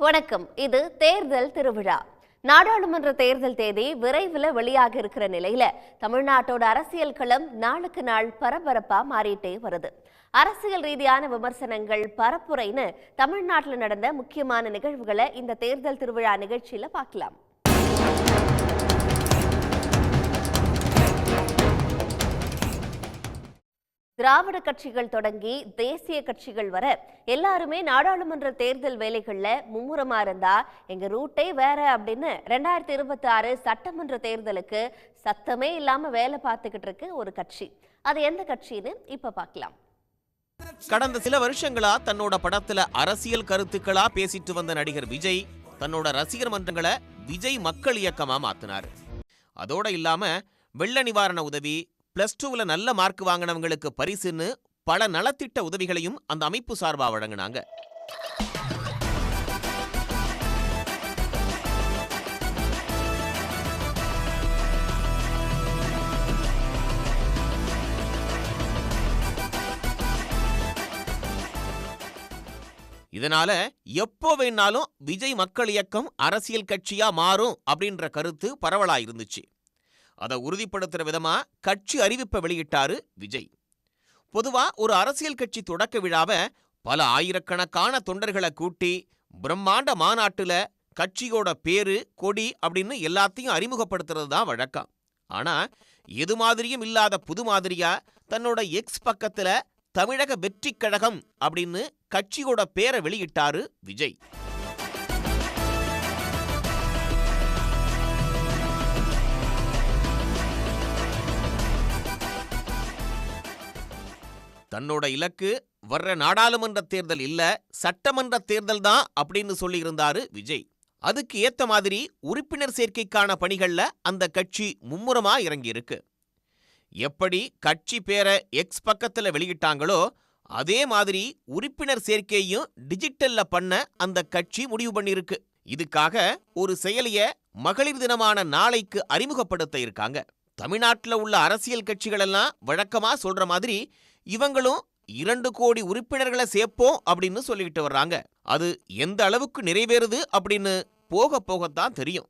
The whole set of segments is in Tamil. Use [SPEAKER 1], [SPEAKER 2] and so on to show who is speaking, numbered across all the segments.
[SPEAKER 1] வணக்கம். இது தேர்தல் திருவிழா. நாடாளுமன்ற தேர்தல் தேதி விரைவில் வெளியாக இருக்கிற நிலையில தமிழ்நாட்டோட அரசியல் களம் நாளுக்கு நாள் பரபரப்பா மாறிட்டே வருது. அரசியல் ரீதியான விமர்சனங்கள் பரப்புரைன்னு தமிழ்நாட்டில் நடந்த முக்கியமான நிகழ்வுகளை இந்த தேர்தல் திருவிழா நிகழ்ச்சியில பார்க்கலாம். திராவிட கட்சிகள் தொடங்கி தேசிய கட்சிகள் வர எல்லாருமே நாடாளுமன்ற தேர்தல் வேலைகள்ல மும்முரமா இருந்தா எங்க ரூட்டே வேற அப்படின்னு ரெண்டாயிரத்தி இருபத்தி ஆறு சட்டமன்ற தேர்தலுக்கு சத்தமே இல்லாம வேலை பார்த்துக்கிட்டு இருக்கு ஒரு கட்சி. அது எந்த கட்சின்னு இப்ப பார்க்கலாம்.
[SPEAKER 2] கடந்த சில வருஷங்களா தன்னோட படத்துல அரசியல் கருத்துக்களா பேசிட்டு வந்த நடிகர் விஜய் தன்னோட ரசிகர் மன்றங்களை விஜய் மக்கள் இயக்கமா மாத்தினாரு. அதோட இல்லாம வெள்ள நிவாரண உதவி பிளஸ் டூவில் நல்ல மார்க் வாங்கினவங்களுக்கு பரிசுன்னு பல நலத்திட்ட உதவிகளையும் அந்த அமைப்பு சார்பாக வழங்கினாங்க. இதனால எப்போ வேணாலும் விஜய் மக்கள் இயக்கம் அரசியல் கட்சியா மாறும் அப்படின்ற கருத்து பரவலா இருந்துச்சு. அதை உறுதிப்படுத்துற விதமா கட்சி அறிவிப்பை வெளியிட்டாரு விஜய். பொதுவா ஒரு அரசியல் கட்சி தொடக்க விழாவை பல ஆயிரக்கணக்கான தொண்டர்களை கூட்டி பிரம்மாண்ட மாநாட்டுல கட்சியோட பேரு கொடி அப்படின்னு எல்லாத்தையும் அறிமுகப்படுத்துறது தான் வழக்கம். ஆனா எது மாதிரியும் இல்லாத புது மாதிரியா தன்னோட எக்ஸ் பக்கத்துல தமிழக வெற்றிக் கழகம் அப்படின்னு கட்சியோட பேரை வெளியிட்டாரு விஜய். தன்னோட இலக்கு வர்ற நாடாளுமன்ற தேர்தல் இல்ல சட்டமன்ற தேர்தல் தான் அப்படின்னு சொல்லியிருந்தாரு விஜய். அதுக்கு ஏத்த மாதிரி உறுப்பினர் சேர்க்கைக்கான பணிகள்ல அந்த கட்சி மும்முரமா இறங்கி இருக்கு எப்படி கட்சி பேரை எக்ஸ் பக்கத்துல வெளியிட்டாங்களோ அதே மாதிரி உறுப்பினர் சேர்க்கையும் டிஜிட்டல்ல பண்ண அந்த கட்சி முடிவு பண்ணியிருக்கு. இதுக்காக ஒரு செயலிய மகளிர் தினமான நாளைக்கு அறிமுகப்படுத்த இருக்காங்க. தமிழ்நாட்டில் உள்ள அரசியல் கட்சிகள் எல்லாம் வழக்கமா சொல்ற மாதிரி இவங்களும் இரண்டு கோடி உறுப்பினர்களை சேர்ப்போம் அப்படின்னு சொல்லிக்கிட்டு வர்றாங்க. அது எந்த அளவுக்கு நிறைவேறுது அப்படின்னு போக போகத்தான் தெரியும்.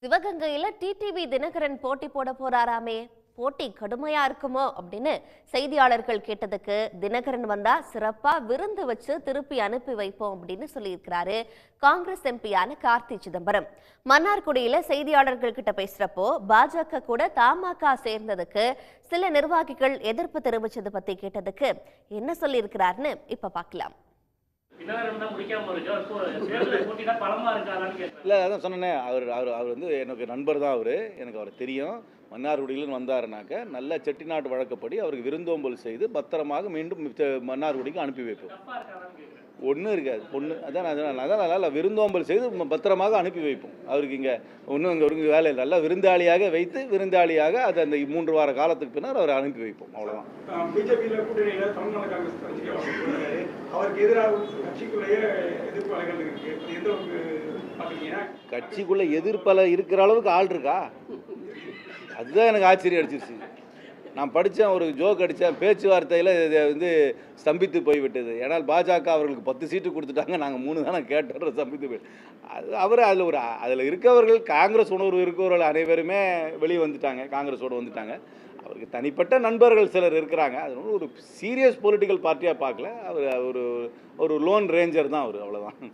[SPEAKER 1] சிவகங்கையில டிடிவி தினகரன் போட்டி போட போறாராமே. போட்டி கடுமையா இருக்குமோ அப்படின்னு செய்தியாளர்கள் கேட்டதுக்கு தினகரன் வந்தா சிறப்பா விருந்து வச்சு திருப்பி அனுப்பி வைப்போம் அப்படின்னு சொல்லியிருக்கிறாரு காங்கிரஸ் எம்பியான கார்த்தி சிதம்பரம். மன்னார்குடியில செய்தியாளர்கள் கிட்ட பேசுறப்போ பாஜக கூட தமாக சேர்ந்ததுக்கு சில நிர்வாகிகள் எதிர்ப்பு தெரிவிச்சது பத்தி கேட்டதுக்கு என்ன சொல்லியிருக்கிறாருன்னு இப்ப பார்க்கலாம்.
[SPEAKER 3] இல்லை அதான் சொன்னேனே அவர் அவர் அவர் வந்து எனக்கு நண்பர் தான் அவர். எனக்கு அவர் தெரியும். மன்னார்குடியிலும் வந்தாருனாக்க நல்ல செட்டிநாட்டு வழக்கப்படி அவருக்கு விருந்தோம்பல் செய்து பத்திரமாக மீண்டும் மன்னார்குடிக்கு அனுப்பி வைப்போம். ஒன்றும் இருக்காது. ஒன்று அதான் அதான் அதான் நல்லா விருந்தோம்பல் செய்து பத்திரமாக அனுப்பி வைப்போம். அவருக்கு இங்கே ஒன்றும் இங்கே ஒரு வேலை இல்லை. நல்லா விருந்தாளியாக வைத்து விருந்தாளியாக அது அந்த மூன்று வார காலத்துக்கு பின்னர் அவரை அனுப்பி வைப்போம். அவ்வளோதான் கட்சிக்குள்ளே எதிர்ப்பல இருக்கிற அளவுக்கு ஆள் இருக்கா? அதுதான் எனக்கு ஆச்சரியம் அடிச்சிருச்சு. நான் படித்தேன் ஒரு ஜோக் அடித்தேன் பேச்சுவார்த்தையில் இது வந்து ஸ்தம்பித்து போய்விட்டது. ஏன்னால் பாஜக அவர்களுக்கு பத்து சீட்டு கொடுத்துட்டாங்க நாங்கள் மூணு தானே கேட்டோம் ஸ்தம்பித்து போய் அது அவர் அதில் ஒரு அதில் இருக்கவர்கள் காங்கிரஸ் உணர்வு இருக்கிறவர்கள் அனைவருமே வெளியே வந்துட்டாங்க காங்கிரஸோடு வந்துட்டாங்க. அவருக்கு தனிப்பட்ட நண்பர்கள் சிலர் இருக்கிறாங்க. அது ஒரு சீரியஸ் பொலிட்டிக்கல் பார்ட்டியாக பார்க்கல. அவர் ஒரு ஒரு லோன் ரேஞ்சர் தான் அவர் அவ்வளோதான்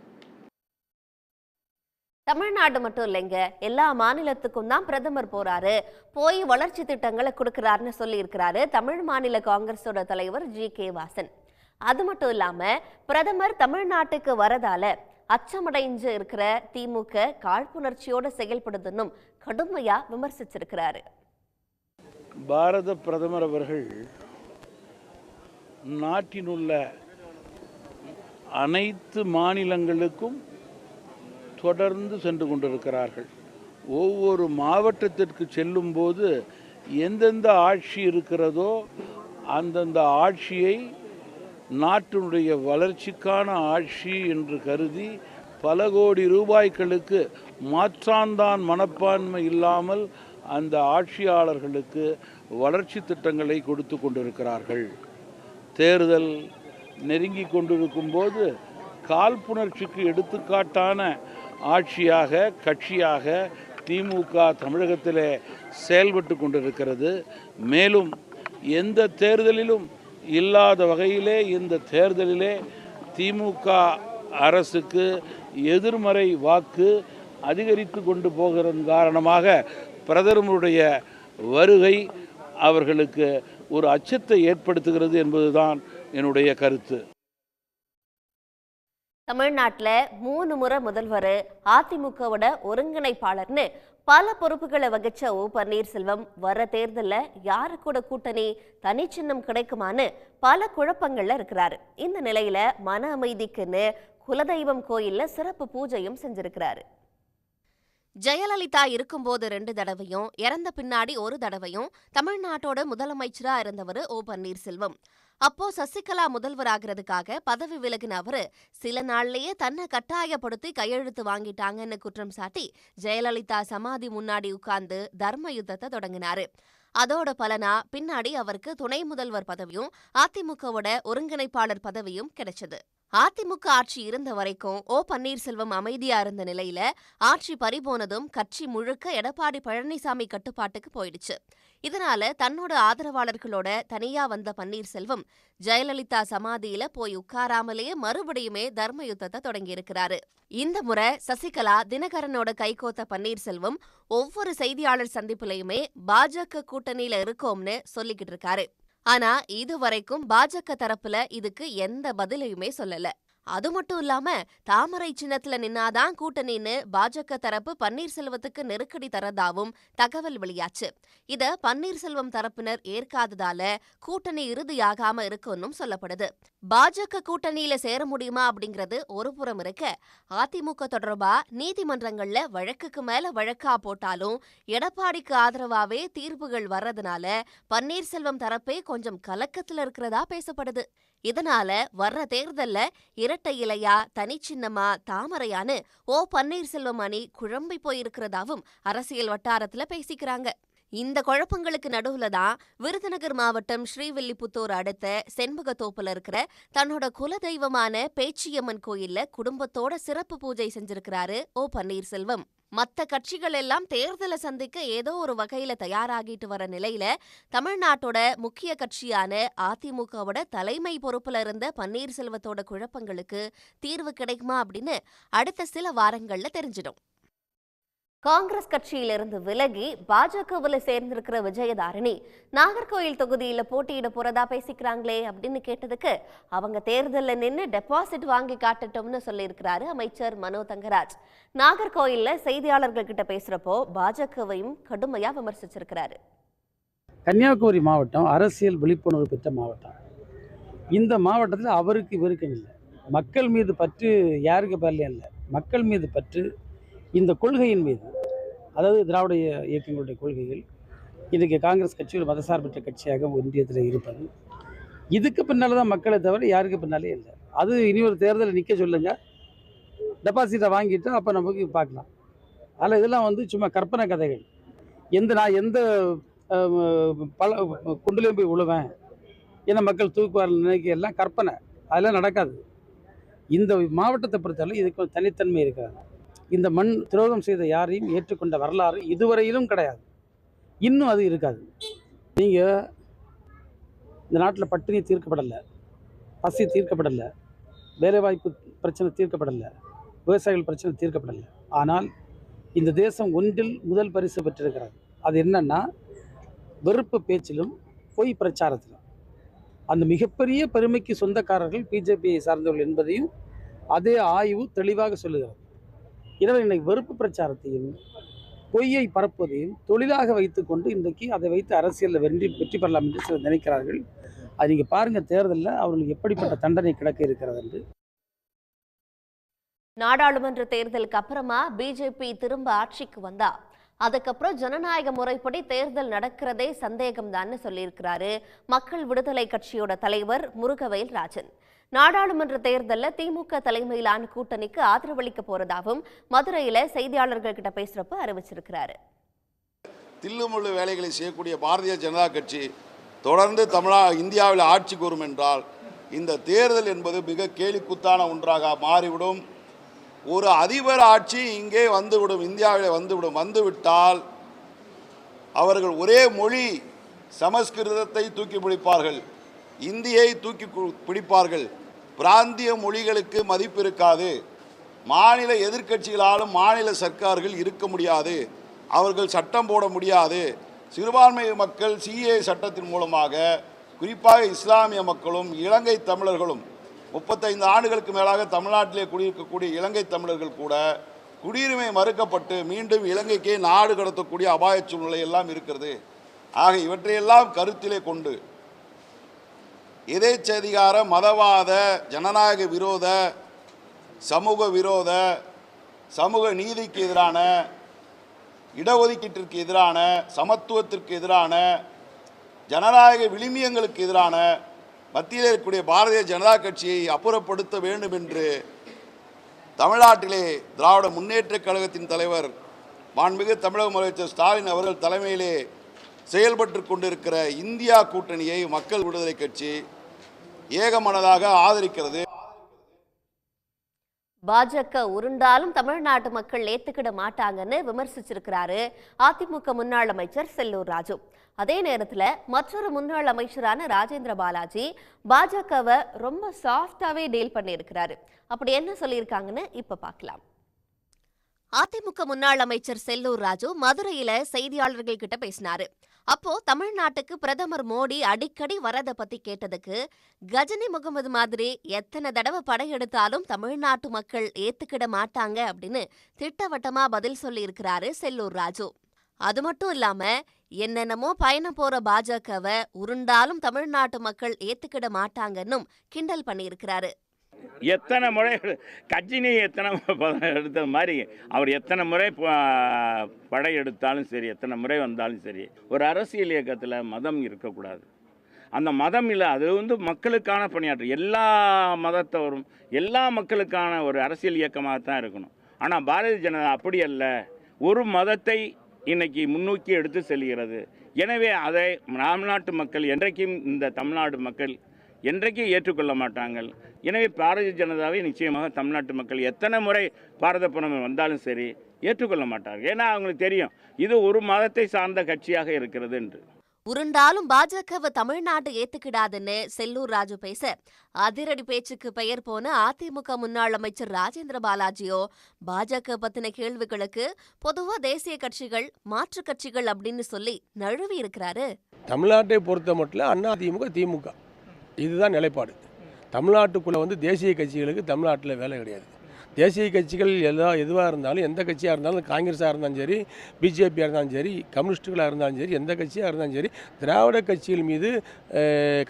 [SPEAKER 1] தமிழ்நாடு மட்டும் இல்லைங்க. எல்லா மாநிலத்துக்கும் தான் பிரதமர் போறாரு. போய் வளர்ச்சி திட்டங்களை கொடுக்கிறாருன்னு சொல்லி இருக்கிறாரு தமிழ் மாநில காங்கிரஸோட தலைவர் ஜி. கே. வாசன். அது மட்டும் இல்லாம பிரதமர் தமிழ்நாட்டுக்கு வரதால அச்சமடைஞ்சு இருக்கிற திமுக காழ்ப்புணர்ச்சியோட செயல்படுதுன்னும் கடுமையா விமர்சிச்சிருக்கிறாரு.
[SPEAKER 4] பாரத பிரதமர் அவர்கள் நாட்டினுள்ள அனைத்து மாநிலங்களுக்கும் தொடர்ந்து சென்று கொண்டிருக்கிறார்கள். ஒவ்வொரு மாவட்டத்திற்கு செல்லும்போது எந்தெந்த ஆட்சி இருக்கிறதோ அந்தந்த ஆட்சியை நாட்டினுடைய வளர்ச்சிக்கான ஆட்சி என்று கருதி பல கோடி ரூபாய்களுக்கு மாற்றாந்தான் மனப்பான்மை இல்லாமல் அந்த ஆட்சியாளர்களுக்கு வளர்ச்சி திட்டங்களை கொடுத்து கொண்டிருக்கிறார்கள். தேர்தல் நெருங்கி கொண்டிருக்கும் போது காழ்ப்புணர்ச்சிக்கு எடுத்துக்காட்டான ஆட்சியாக கட்சியாக திமுக தமிழகத்திலே செயல்பட்டு கொண்டிருக்கிறது. மேலும் எந்த தேர்தலிலும் இல்லாத வகையிலே இந்த தேர்தலிலே திமுக அரசுக்கு எதிர்மறை வாக்கு அதிகரித்து கொண்டு போகிறதன் காரணமாக பிரதமருடைய வருகை அவர்களுக்கு ஒரு அச்சத்தை ஏற்படுத்துகிறது என்பதுதான் என்னுடைய கருத்து.
[SPEAKER 1] தமிழ்நாட்டில் மூணு முறை முதல்வர் அதிமுகவோட ஒருங்கிணைப்பாளர்னு பல பொறுப்புகளை வகிச்ச ஓ பன்னீர்செல்வம் வர தேர்தலில் யாரு கூட கூட்டணி தனிச்சின்னம் கிடைக்குமான்னு பல குழப்பங்கள்ல இருக்கிறாரு. இந்த நிலையில மன அமைதிக்குன்னு குலதெய்வம் கோயில்ல சிறப்பு பூஜையும் செஞ்சிருக்கிறாரு. ஜெயலலிதா இருக்கும்போது ரெண்டு தடவையும் இறந்த பின்னாடி ஒரு தடவையும் தமிழ்நாட்டோட முதலமைச்சரா இருந்தவர் ஓ பன்னீர்செல்வம். அப்போ சசிகலா முதல்வராகிறதுக்காக பதவி விலகின அவரு சில நாள்லயே தன்னை கட்டாயப்படுத்தி கையெழுத்து வாங்கிட்டாங்கன்னு குற்றம் சாட்டி ஜெயலலிதா சமாதி முன்னாடி உட்கார்ந்து தர்ம யுத்தத்தை தொடங்கினாரு. அதோட பலனா பின்னாடி அவருக்கு துணை முதல்வர் பதவியும் அதிமுகவோட ஒருங்கிணைப்பாளர் பதவியும் கிடைச்சது. அதிமுக ஆட்சி இருந்த வரைக்கும் ஓ. பன்னீர்செல்வம் அமைதியா இருந்த நிலையில ஆட்சி பறிபோனதும் கட்சி முழுக்க எடப்பாடி பழனிசாமி கட்டுப்பாட்டுக்கு போயிடுச்சு. இதனால தன்னோட ஆதரவாளர்களோட தனியா வந்த பன்னீர்செல்வம் ஜெயலலிதா சமாதியில போய் உட்காராமலேயே மறுபடியுமே தர்ம யுத்தத்தை தொடங்கியிருக்கிறாரு. இந்த முறை சசிகலா தினகரனோட கைகோத்த பன்னீர்செல்வம் ஒவ்வொரு செய்தியாளர் சந்திப்புலயுமே பாஜக கூட்டணியில இருக்கோம்னு சொல்லிக்கிட்டு இருக்காரு. ஆனா இதுவரைக்கும் பாஜக தரப்புல இதுக்கு எந்த பதிலையுமே சொல்லல. அது மட்டும் இல்லாம தாமரை சின்னத்துல நின்னாதான் கூட்டணின்னு பாஜக தரப்பு பன்னீர்செல்வத்துக்கு நெருக்கடி தரதாவும் தகவல் வெளியாச்சு. இத பன்னீர்செல்வம் தரப்பினர் ஏற்காததால கூட்டணி இறுதியாகாம இருக்குன்னும் சொல்லப்படுது. பாஜக கூட்டணியில சேர முடியுமா அப்படிங்கிறது ஒரு புறம் இருக்க அதிமுக தொடர்பா நீதிமன்றங்கள்ல வழக்குக்கு மேல வழக்கா போட்டாலும் எடப்பாடிக்கு ஆதரவாவே தீர்ப்புகள் வர்றதுனால பன்னீர்செல்வம் தரப்பே கொஞ்சம் கலக்கத்துல இருக்கிறதா பேசப்படுது. இதனால வர்ற தேர்தல்ல இரட்டை இலையா தனிச்சின்னமா தாமரையான்னு ஓ. பன்னீர்செல்வம் அணி குழம்பி போயிருக்கிறதாவும் அரசியல் வட்டாரத்துல பேசிக்கிறாங்க. இந்த குழப்பங்களுக்கு நடுவுல தான் விருதுநகர் மாவட்டம் ஸ்ரீவில்லிபுத்தூர் அடுத்த செண்பகத்தோப்புல இருக்கிற தன்னோட குலதெய்வமான பேச்சியம்மன் கோயில்ல குடும்பத்தோட சிறப்பு பூஜை செஞ்சிருக்கிறாரு ஓ. பன்னீர்செல்வம். மத்த கட்சிகள் எல்லாம் தேர்தலை சந்திக்க ஏதோ ஒரு வகையில தயாராகிட்டு வர நிலையில தமிழ்நாட்டோட முக்கிய கட்சியான அதிமுகவோட தலைமை பொறுப்புல இருந்த பன்னீர்செல்வத்தோட குழப்பங்களுக்கு தீர்வு கிடைக்குமா அப்படின்னு அடுத்த சில வாரங்கள்ல தெரிஞ்சிடும். காங்கிரஸ் கட்சியிலிருந்து விலகி பாஜகவில் சேர்ந்திருக்கிற விஜயதாரணி நாகர்கோயில் தொகுதியில் போட்டியிட போறதா பேசிக்கிறாங்களே அப்படின்னு கேட்டதுக்கு அவங்க தேர்தலில் நின்று டெபாசிட் வாங்கி காட்டட்டும்னு சொல்லியிருக்கிறாரு அமைச்சர் மனோ தங்கராஜ். நாகர்கோயிலில் செய்தியாளர்கள் கிட்ட பேசுறப்போ பாஜகவையும் கடுமையா விமர்சிச்சிருக்கிறாரு.
[SPEAKER 5] கன்னியாகுமரி மாவட்டம் அரசியல் விழிப்புணர்வு பெற்ற மாவட்டம். இந்த மாவட்டத்தில் அவருக்கு இவருக்கு இல்லை மக்கள் மீது பற்று யாருக்கு பரல இல்லை. மக்கள் மீது பற்று இந்த கொள்கையின் மீது அதாவது திராவிட இய- இயக்கங்களுடைய கொள்கைகள் இன்றைக்கு காங்கிரஸ் கட்சி ஒரு மதசார்பற்ற கட்சியாக ஒன்றியத்தில் இருப்பது. இதுக்கு பின்னால் தான் மக்களை தவிர யாருக்கு பின்னாலே இல்லை. அது இனி ஒரு தேர்தலில் நிற்க சொல்லுங்க. டெபாசிட்டை வாங்கிட்டு அப்போ நமக்கு பார்க்கலாம். அதில் இதெல்லாம் வந்து சும்மா கற்பனை கதைகள். எந்த நான் எந்த பல குண்டுலையும் போய் விழுவேன் ஏன்னா மக்கள் தூக்குவார் நினைக்க எல்லாம் கற்பனை. அதெல்லாம் நடக்காது. இந்த மாவட்டத்தை பொறுத்தவரை இதுக்கு தனித்தன்மை இருக்காது. இந்த மண் துரோகம் செய்த யாரையும் ஏற்றுக்கொண்ட வரலாறு இதுவரையிலும் கிடையாது. இன்னும் அது இருக்காது. நீங்கள் இந்த நாட்டில் பட்டினி தீர்க்கப்படலை பசி தீர்க்கப்படலை வேலைவாய்ப்பு பிரச்சனை தீர்க்கப்படலை விவசாயிகள் பிரச்சனை தீர்க்கப்படலை. ஆனால் இந்த தேசம் ஒன்றில் முதல் பரிசு பெற்றிருக்கிறது. அது என்னன்னா வெறுப்பு பேச்சிலும் பொய் பிரச்சாரத்திலும். அந்த மிகப்பெரிய பெருமைக்கு சொந்தக்காரர்கள் பிஜேபியை சார்ந்தவர்கள் என்பதையும் அதே ஆய்வு தெளிவாக சொல்லுகிறது. எனவே இன்னைக்கு வெறுப்பு பிரச்சாரத்தையும் பொய்யை பரப்புவதையும் தொழிலாக வைத்துக்கொண்டு இன்றைக்கு அதை வைத்து அரசியலில் வெற்றி வெற்றி பெறலாம் என்று சிலர் நினைக்கிறார்கள். அது நீங்கள் பாருங்கள் தேர்தலில் அவர்களுக்கு எப்படிப்பட்ட தண்டனை கிடக்க இருக்கிறது என்று.
[SPEAKER 1] நாடாளுமன்ற தேர்தலுக்கு அப்புறமா பிஜேபி திரும்ப ஆட்சிக்கு வந்தா அதுக்கப்புறம் ஜனநாயக முறைப்படி தேர்தல் நடக்கிறதே சந்தேகம் தான் சொல்லியிருக்கிறாரு. மக்கள் விடுதலை கட்சியோட தலைவர் முருகவேல் ராஜன். நாடாளுமன்ற தேர்தலில் திமுக தலைமையிலான கூட்டணிக்கு ஆதரவளிக்க போறதாகவும் மதுரையில செய்தியாளர்கள் கிட்ட பேசுறப்ப அறிவிச்சிருக்கிறாரு.
[SPEAKER 6] தில்லுமுள்ளு வேலைகளை செய்யக்கூடிய பாரதிய ஜனதா கட்சி தொடர்ந்து தமிழா இந்தியாவில் ஆட்சி கூறும் என்றால் இந்த தேர்தல் என்பது மிக கேலிக்குத்தான ஒன்றாக மாறிவிடும். ஒரு அதிபர் ஆட்சி இங்கே வந்துவிடும் இந்தியாவில் வந்துவிடும். வந்துவிட்டால் அவர்கள் ஒரே மொழி சமஸ்கிருதத்தை தூக்கி பிடிப்பார்கள் இந்தியை தூக்கி பிடிப்பார்கள். பிராந்திய மொழிகளுக்கு மதிப்பு இருக்காது. மாநில எதிர்க்கட்சிகளாலும் மாநில சர்க்கார்கள் இருக்க முடியாது. அவர்கள் சட்டம் போட முடியாது. சிறுபான்மை மக்கள் சிஏ சட்டத்தின் மூலமாக குறிப்பாக இஸ்லாமிய மக்களும் இலங்கை தமிழர்களும் முப்பத்தைந்து ஆண்டுகளுக்கு மேலாக தமிழ்நாட்டிலே குடியிருக்கக்கூடிய இலங்கை தமிழர்கள் கூட குடியுரிமை மறுக்கப்பட்டு மீண்டும் இலங்கைக்கே நாடு கடத்தக்கூடிய அபாய சூழ்நிலை எல்லாம் இருக்கிறது. ஆக இவற்றையெல்லாம் கருத்திலே கொண்டு எதேச்சதிகார மதவாத ஜனநாயக விரோத சமூக விரோத சமூக நீதிக்கு எதிரான இடஒதுக்கீட்டிற்கு எதிரான சமத்துவத்திற்கு எதிரான ஜனநாயக விழுமியங்களுக்கு எதிரான மத்தியில் இருக்கக்கூடிய பாரதிய ஜனதா கட்சியை அப்புறப்படுத்த வேண்டும் என்று தமிழ்நாட்டிலே திராவிட முன்னேற்றக் கழகத்தின் தலைவர் மாண்புமிகு தமிழக முதலமைச்சர் ஸ்டாலின் அவர்கள் தலைமையிலே செயல்பட்டு கொண்டிருக்கிற இந்தியா கூட்டணியை மக்கள் விடுதலை கட்சி ஏகமனதாக ஆதரிக்கிறது.
[SPEAKER 1] பாஜக உருண்டாலும் தமிழ்நாட்டு மக்கள் ஏத்துக்கிட மாட்டாங்கன்னு விமர்சிச்சிருக்கிறாரு அதிமுக முன்னாள் அமைச்சர் செல்லூர் ராஜு. அதே நேரத்தில் மற்றொரு முன்னாள் அமைச்சரான ராஜேந்திர பாலாஜி பாஜகவை ரொம்ப சாஃப்டாவே டீல் பண்ணியிருக்கிறாரு. அப்படி என்ன சொல்லியிருக்காங்கன்னு இப்போ பார்க்கலாம். அதிமுக முன்னாள் அமைச்சர் செல்லூர் ராஜு மதுரையில செய்தியாளர்கள் கிட்ட பேசினாரு. அப்போ தமிழ்நாட்டுக்கு பிரதமர் மோடி அடிக்கடி வரத பத்தி கேட்டதுக்கு கஜினி முகமது மாதிரி எத்தனை தடவை படையெடுத்தாலும் தமிழ்நாட்டு மக்கள் ஏத்துக்கிட மாட்டாங்க அப்படின்னு திட்டவட்டமா பதில் சொல்லி இருக்கிறாரு செல்லூர் ராஜு. அது மட்டும் இல்லாம என்னென்னமோ பயணம் போற பாஜகவை உருண்டாலும் தமிழ்நாட்டு மக்கள் ஏத்துக்கிட மாட்டாங்கன்னும் கிண்டல் பண்ணியிருக்கிறாரு.
[SPEAKER 7] எத்தனை முறை கட்சினி எத்தனை எடுத்த மாதிரி அவர் எத்தனை முறை ப- படை எடுத்தாலும் சரி எத்தனை முறை வந்தாலும் சரி ஒரு அரசியல் இயக்கத்தில் மதம் இருக்கக்கூடாது. அந்த மதம் இல்லை அது வந்து மக்களுக்கான பணியாற்று எல்லா மதத்தவரும் எல்லா மக்களுக்கான ஒரு அரசியல் இயக்கமாக தான் இருக்கணும். ஆனால் பாரதிய ஜனதா அப்படி அல்ல. ஒரு மதத்தை இன்னைக்கு முன்னோக்கி எடுத்து செல்கிறது. எனவே அதை தமிழ்நாட்டு மக்கள் என்றைக்கும் இந்த தமிழ்நாடு மக்கள் என்றைக்கும் ஏற்றுக்கொள்ள மாட்டாங்கள். எனவே பாரதிய ஜனதாவை நிச்சயமாக தமிழ்நாட்டு மக்கள் எத்தனை முறை பாரத பிரதமர் வந்தாலும் சரி ஏற்றுக்கொள்ள மாட்டார்கள். ஏன்னா அவங்களுக்கு தெரியும் இது ஒரு மதத்தை சார்ந்த கட்சியாக இருக்கிறது என்று.
[SPEAKER 1] உருண்டாலும் பாஜகவை தமிழ்நாடு ஏத்துக்கிடாதுன்னு செல்லூர் ராஜு பேச அதிரடி பேச்சுக்கு பெயர் போன அதிமுக முன்னாள் அமைச்சர் ராஜேந்திர பாலாஜியோ பாஜக பத்தின கேள்விகளுக்கு பொதுவா தேசிய கட்சிகள் மாற்றுக் கட்சிகள் அப்படின்னு சொல்லி நழுவி இருக்கிறாரு.
[SPEAKER 8] தமிழ்நாட்டை பொறுத்த மட்டும் அண்ணா திமுக திமுக. இதுதான் நிலைப்பாடு. தமிழ்நாட்டுக்குள்ளே வந்து தேசிய கட்சிகளுக்கு தமிழ்நாட்டில் வேலை கிடையாது. தேசிய கட்சிகள் எல்லா எதுவாக இருந்தாலும் எந்த கட்சியாக இருந்தாலும் காங்கிரஸாக இருந்தாலும் சரி பிஜேபியாக இருந்தாலும் சரி கம்யூனிஸ்டுகளாக இருந்தாலும் சரி எந்த கட்சியாக இருந்தாலும் சரி திராவிட கட்சிகள் மீது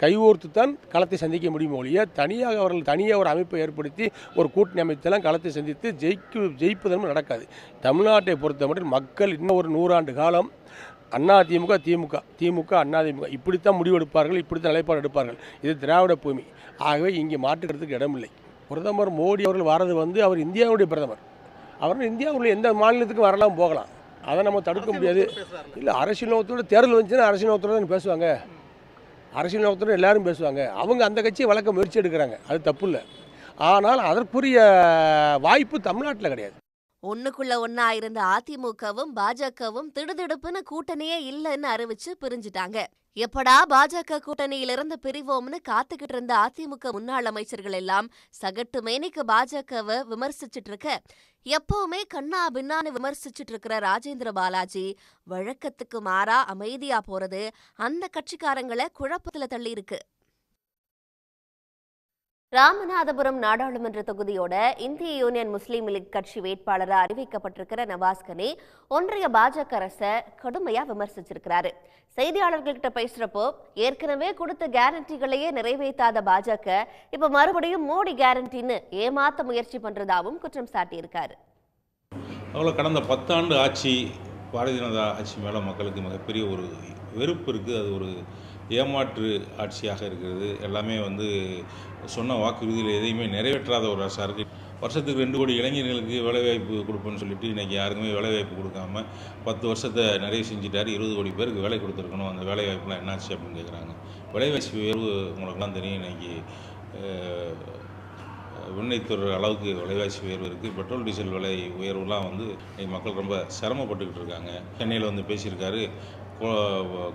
[SPEAKER 8] கைகோர்த்து தான் களத்தை சந்திக்க முடியும் ஒழிய தனியாக அவர்கள் தனியாக ஒரு அமைப்பை ஏற்படுத்தி ஒரு கூட்டணி அமைத்தெல்லாம் களத்தை சந்தித்து ஜெயிக்கு ஜெயிப்பதும் நடக்காது. தமிழ்நாட்டை பொறுத்த மட்டும் மக்கள் இன்னும் ஒரு நூறாண்டு காலம் அண்ணா திமுக திமுக திமுக அண்ணா திமுக. இப்படித்தான் முடிவெடுப்பார்கள் இப்படித்தான் நிலைப்பாடு எடுப்பார்கள். இது திராவிட பூமி. ஆகவே இங்கே மாற்றுக்கிறதுக்கு இடமில்லை. பிரதமர் மோடி அவர்கள் வர்றது வந்து அவர் இந்தியாவுடைய பிரதமர். அவர் இந்தியாவுடைய எந்த மாநிலத்துக்கும் வரலாம் போகலாம். அதை நம்ம தடுக்க முடியாது. இல்லை அரசியல் நோக்கத்தோட தேர்தல் வந்துச்சுன்னா அரசியல் நோக்கத்தோட தான் பேசுவாங்க. அரசியல் நோக்கத்தோட எல்லாரும் பேசுவாங்க. அவங்க அந்த கட்சியை வளர்க்க முயற்சி எடுக்கிறாங்க. அது தப்பு இல்லை. ஆனால் அதற்குரிய வாய்ப்பு தமிழ்நாட்டில் கிடையாது.
[SPEAKER 1] ஒன்னுக்குள்ள ஒன்னா இருந்த அதிமுகவும் பாஜகவும் திடுதிடுப்புன்னு கூட்டணியே இல்லைன்னு அறிவிச்சு பிரிஞ்சுட்டாங்க. எப்படா பாஜக கூட்டணியிலிருந்து பிரிவோம்னு காத்துக்கிட்டு இருந்த அதிமுக முன்னாள் அமைச்சர்கள் எல்லாம் சகட்டு மேனிக்கு பாஜகவை விமர்சிச்சிட்டு இருக்க எப்பவுமே கண்ணா பின்னான்னு விமர்சிச்சிட்டு இருக்கிற ராஜேந்திர பாலாஜி வழக்கத்துக்கு மாறா அமைதியா போறது அந்த கட்சிக்காரங்களை குழப்பத்துல தள்ளி இருக்கு ராமநாதபுரம் நாடாளுமன்ற தொகுதியோட இந்திய யூனியன் முஸ்லீம் லீக் கட்சி வேட்பாளராக அறிவிக்கப்பட்டிருக்கிற நவாஸ்கனி ஒன்றிய பாஜக அரசை கடுமையா விமர்சிச்சிருக்கிறாரு. செய்தியாளர்கள்கிட்ட பேசுறப்போ ஏற்கனவே கொடுத்த கேரண்டிகளையே நிறைவேற்றாத பாஜக இப்ப மறுபடியும் மோடி கேரண்டின்னு ஏமாத்த முயற்சி பண்றதாவும் குற்றம் சாட்டியிருக்காரு.
[SPEAKER 9] அவ்வளோ கடந்த பத்தாண்டு ஆட்சி பாரதிய ஜனதா ஆட்சி மேலே மக்களுக்கு மிகப்பெரிய ஒரு வெறுப்பு இருக்குது அது ஒரு ஏமாற்று ஆட்சியாக இருக்கிறது. எல்லாமே வந்து சொன்ன வாக்குறுதியில் எதையுமே நிறைவேற்றாத ஒரு அரசாக இருக்குது வருஷத்துக்கு ரெண்டு கோடி இளைஞர்களுக்கு வேலைவாய்ப்பு கொடுப்பேன்னு சொல்லிட்டு இன்றைக்கி யாருக்குமே வேலைவாய்ப்பு கொடுக்காம பத்து வருஷத்தை நிறைவு செஞ்சுட்டாரு. இருபது கோடி பேருக்கு வேலை கொடுத்துருக்கணும். அந்த வேலைவாய்ப்புலாம் என்னாச்சு அப்படின்னு கேட்குறாங்க விலைவாசி உயர்வு உங்களுக்குலாம் தெரியும். இன்றைக்கி அஹ், அளவுக்கு விலைவாசி உயர்வு இருக்குது பெட்ரோல் டீசல் விலை உயர்வுலாம் வந்து மக்கள் ரொம்ப சிரமப்பட்டுக்கிட்டு இருக்காங்க. சென்னையில் வந்து பேசியிருக்காரு.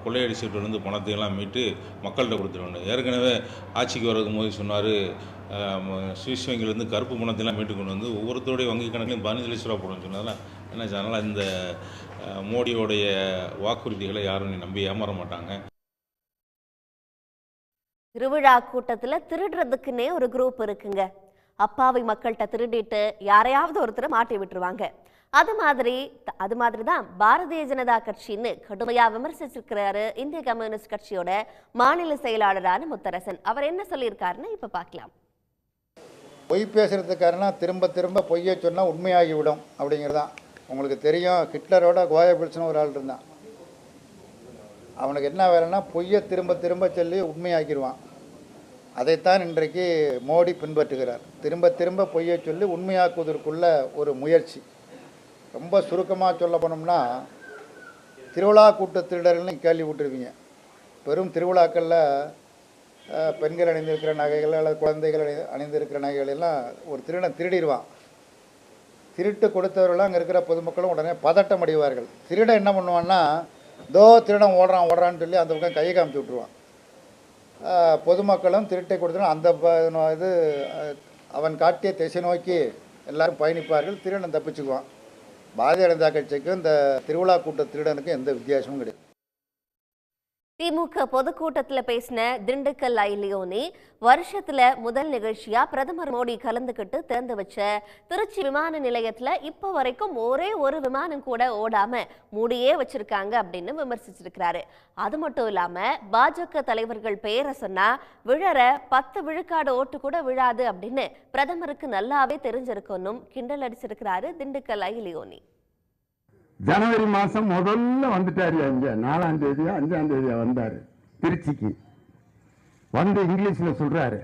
[SPEAKER 9] கொள்ளையடிச்சிட்டு வந்து பணத்தையெல்லாம் மீட்டு மக்கள்கிட்ட கொடுத்துருவாங்க ஏற்கனவே ஆட்சிக்கு வர்றதுக்கு மோதி சொன்னார் சுவிஸ் வங்கியிலேருந்து கருப்பு பணத்தையெல்லாம் மீட்டு கொண்டு வந்து ஒவ்வொருத்தருடைய வங்கி கணக்குலையும் பதினஞ்சு லட்ச ரூபா போடணும்னு சொன்னதெல்லாம் என்ன அதனால் இந்த மோடியோடைய வாக்குறுதிகளை யாரும் நம்பி ஏமாற மாட்டாங்க.
[SPEAKER 1] திருவிழா கூட்டத்தில் திருடுறதுக்குன்னே ஒரு குரூப் இருக்குங்க. அப்பாவி மக்கள்கிட்ட திருடிட்டு யாரையாவது ஒருத்தரை மாட்டி விட்டுருவாங்க. அது மாதிரி அது மாதிரி தான் பாரதிய ஜனதா கட்சின்னு கடுமையாக விமர்சிச்சிருக்கிறாரு இந்திய கம்யூனிஸ்ட் கட்சியோட மாநில செயலாளரான முத்தரசன். அவர் என்ன சொல்லியிருக்காருன்னு இப்போ பார்க்கலாம்.
[SPEAKER 10] பொய் பேசுகிறதுக்காரனா திரும்ப திரும்ப பொய்யை சொன்னால் உண்மையாகிவிடும் அப்படிங்கிறதான் உங்களுக்கு தெரியும் ஹிட்லரோட கோயபிள்ஸ்னு ஒரு ஆள் இருந்தான். அவனுக்கு என்ன வேலைன்னா பொய்யை திரும்ப திரும்ப சொல்லி உண்மையாக்கிடுவான். அதைத்தான் இன்றைக்கு மோடி பின்பற்றுகிறார். திரும்ப திரும்ப பொய்யை சொல்லி உண்மையாக்குவதற்குள்ள ஒரு முயற்சி. ரொம்ப சுருக்கமாக சொல்ல போனோம்னா திருவிழா கூட்ட திருடர்கள்னு கேள்வி விட்டுருவீங்க பெரும் திருவிழாக்களில் பெண்கள் அணிந்திருக்கிற நகைகள் அல்லது குழந்தைகள் அணி அணிந்திருக்கிற நகைகள் எல்லாம் ஒரு திருடன் திருடிடுவான். திருட்டு கொடுத்தவர்களும் அங்கே இருக்கிற பொதுமக்களும் உடனே பதட்டம் அடைவார்கள். திருடன் என்ன பண்ணுவான்னா தோ திருடன் ஓடுறான் ஓடுறான்னு சொல்லி அந்த பக்கம் கையை காமிச்சு விட்ருவான் பொதுமக்களும் திருட்டை கொடுத்தோன்னா அந்த இது அவன் காட்டிய திசை நோக்கி எல்லாரும் பயணிப்பார்கள். திருடன் தப்பிச்சுக்குவான். பாரதிய ஜனதா கட்சிக்கும் இந்த திருவிழா கூட்ட திருடனுக்கும் எந்த வித்தியாசமும் கிடையாது.
[SPEAKER 1] திமுக பொதுக்கூட்டத்தில் பேசின திண்டுக்கல் ஐலியோனி வருஷத்துல முதல் நிகழ்ச்சியா பிரதமர் மோடி கலந்துக்கிட்டு திறந்து வச்ச திருச்சி விமான நிலையத்துல இப்ப வரைக்கும் ஒரே ஒரு விமானம் கூட ஓடாம மூடியே வச்சிருக்காங்க அப்படின்னு விமர்சிச்சிருக்கிறாரு. அது மட்டும் இல்லாம பாஜக தலைவர்கள் பேரை சொன்னா விழற பத்து விழுக்காடு ஓட்டு கூட விழாது அப்படின்னு பிரதமருக்கு நல்லாவே தெரிஞ்சிருக்கணும் கிண்டல் அடிச்சிருக்கிறாரு திண்டுக்கல் ஐலியோனி
[SPEAKER 11] ஜனவரி மாதம் முதல்ல வந்துட்டார் அங்க நாலாம் தேதியா அஞ்சாம் தேதியா வந்தார். திருச்சிக்கு. வந்து இங்கிலீஷில் சொல்கிறாரு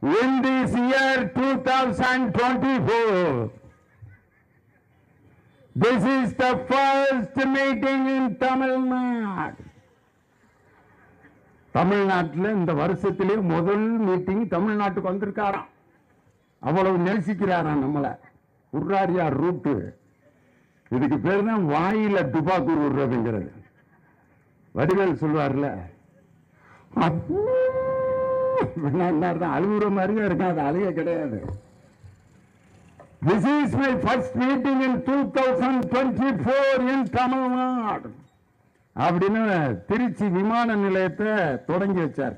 [SPEAKER 11] in this year two thousand twenty four this is the first meeting in Tamil Nadu தமிழ்நாட்டில் இந்த வருஷத்திலே முதல் மீட்டிங் தமிழ்நாட்டுக்கு வந்திருக்காராம். அவ்வளவு நேசிக்கிறாராம் நம்மளை. உர்ராரியா ரூட்டு இதுக்கு பேர் தான் வாயில துப்பாக்கு விடுறதுங்கிறது வடிவேல் சொல்வார்ல தான் அழுகுற மாதிரியே இருக்கும் அது அழுக கிடையாது. This is my first meeting in 2024 in Tamil Nadu அப்படின்னு திருச்சி விமான நிலையத்தை தொடங்கி வச்சார்.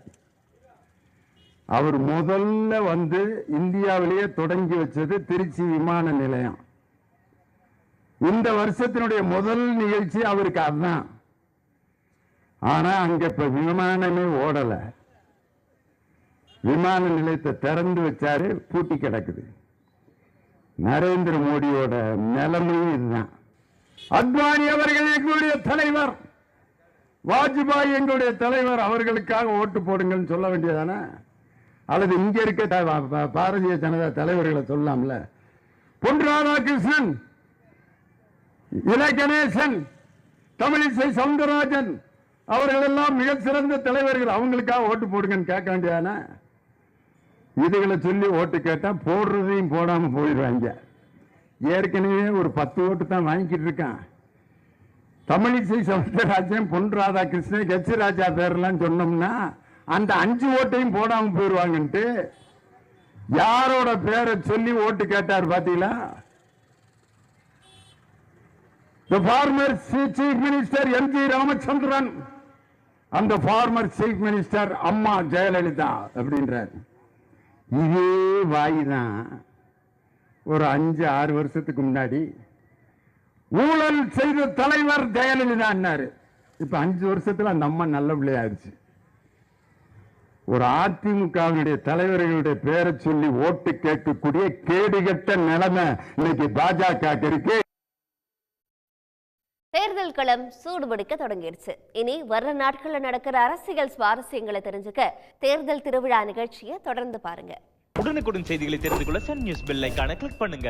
[SPEAKER 11] அவர் முதல்ல வந்து இந்தியாவிலேயே தொடங்கி வச்சது திருச்சி விமான நிலையம். இந்த வருஷத்தினுடைய முதல் நிகழ்ச்சி அவருக்கு அதுதான். ஆனா அங்க இப்ப விமானமே ஓடல. விமான நிலையத்தை திறந்து வச்சாரு பூட்டி கிடக்குது. நரேந்திர மோடியோட நிலைமையும் இதுதான். அத்வானி அவர்கள் எங்களுடைய தலைவர். வாஜ்பாய் எங்களுடைய தலைவர் அவர்களுக்காக ஓட்டு போடுங்கன்னு சொல்ல வேண்டியதானே? அல்லது இங்க இருக்க பாரதிய ஜனதா தலைவர்களை சொல்லலாம்ல? பொன் ராதாகிருஷ்ணன் இல கணேசன் தமிழிசை சவுந்தரராஜன் அவர்கள் எல்லாம் மிக சிறந்த தலைவர்கள். அவங்களுக்காக ஓட்டு போடுங்கன்னு கேட்க வேண்டியதானே இதுகளை சொல்லி ஓட்டு கேட்டா போடுறதையும் போடாம போயிடுவாங்க. ஏற்கனவே ஒரு பத்து ஓட்டு தான் வாங்கிக்கிட்டு இருக்கான். தமிழிசை சவுந்தரராஜன் பொன் ராதாகிருஷ்ணன் ஹெச் ராஜா பேர்லாம் சொன்னோம்னா அந்த அஞ்சு ஓட்டையும் போடாம போயிடுவாங்கன்ட்டு யாரோட பேரை சொல்லி ஓட்டு கேட்டார் பாத்தீங்களா? The former chief minister MG Ramachandran அந்த ஃபார்மர் சீஃப் மினிஸ்டர் அம்மா ஜெயலலிதா அப்படின்றார். இதே வாய் தான் ஒரு அஞ்சு ஆறு வருஷத்துக்கு முன்னாடி ஊழல் செய்த தலைவர் ஜெயலலிதான்னாரு இப்ப அஞ்சு வருஷத்துல அந்த அம்மா நல்ல பிள்ளையாயிருச்சு ஒரு அதிமுகவினுடைய தலைவர்களுடைய பேரை சொல்லி ஓட்டு கேட்கக்கூடிய கேடுகட்ட நிலைமை இன்னைக்கு பாஜக இருக்கு.
[SPEAKER 1] தேர்தல் களம் சூடுபிடிக்க தொடங்கிடுச்சு. இனி வர்ற நாட்களில் நடக்கிற அரசியல் சுவாரஸ்யங்களை தெரிஞ்சுக்க தேர்தல் திருவிழா நிகழ்ச்சியை தொடர்ந்து பாருங்க.
[SPEAKER 12] உடனுக்குடன் செய்திகளை தெரிந்து கொள்ள சன் நியூஸ் பெல் கிளிக் பண்ணுங்க.